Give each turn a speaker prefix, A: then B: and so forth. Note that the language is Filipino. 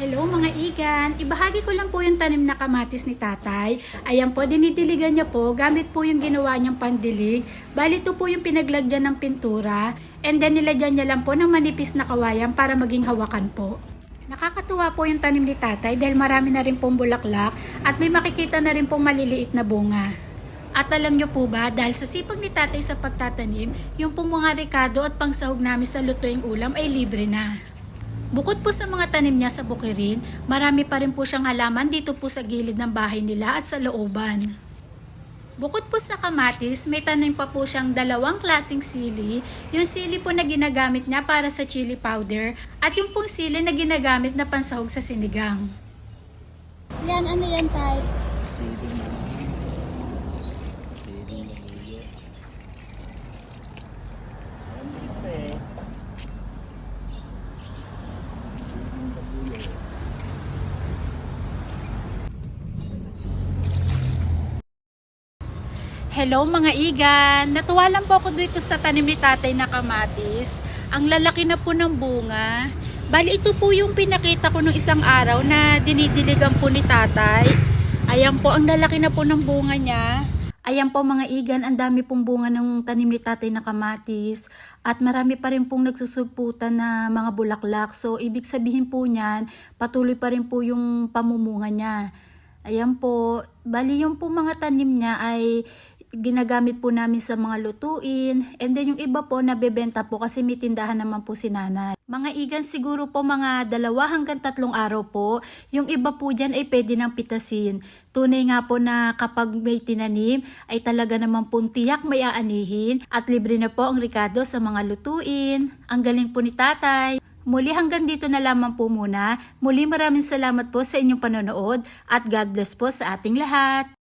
A: Hello mga igan! Ibahagi ko lang po yung tanim na kamatis ni tatay. Ayan po, dinidiligan niya po gamit po yung ginawa niyang pandilig. Bali ito po yung pinaglagyan ng pintura. And then nilagyan niya lang po ng manipis na kawayan para maging hawakan po. Nakakatuwa po yung tanim ni tatay dahil marami na rin pong bulaklak at may makikita na rin pong maliliit na bunga. At alam nyo po ba, dahil sa sipag ni tatay sa pagtatanim, yung pong mga rekado at pangsahog namin sa lutuing ulam ay libre na. Bukod po sa mga tanim niya sa bukirin, marami pa rin po siyang halaman dito po sa gilid ng bahay nila at sa looban. Bukod po sa kamatis, may tanim pa po siyang dalawang klasing sili. Yung sili po na ginagamit niya para sa chili powder at yung pong sili na ginagamit na pansahog sa sinigang. Yan, ano yan, Tay? Hello mga igan! Natuwa lang po ako dito sa tanim ni tatay na kamatis. Ang lalaki na po ng bunga. Bali ito po yung pinakita ko nung isang araw na dinidiligan po ni tatay. Ayan po, ang lalaki na po ng bunga niya. Ayan po mga igan, ang dami pong bunga ng tanim ni tatay na kamatis. At marami pa rin pong nagsusuputan na mga bulaklak. So, ibig sabihin po niyan, patuloy pa rin po yung pamumunga niya. Ayan po, bali yung po mga tanim niya ay ginagamit po namin sa mga lutuin. And then yung iba po nabebenta po kasi may tindahan naman po si nanay. Mga igan siguro po mga dalawa hanggang tatlong araw po. Yung iba po dyan ay pwede nang pitasin. Tunay nga po na kapag may tinanim ay talaga naman pong tiyak may aanihin at libre na po ang Ricardo sa mga lutuin. Ang galing po ni tatay. Muli hanggang dito na lamang po muna. Muli maraming salamat po sa inyong panonood at God bless po sa ating lahat.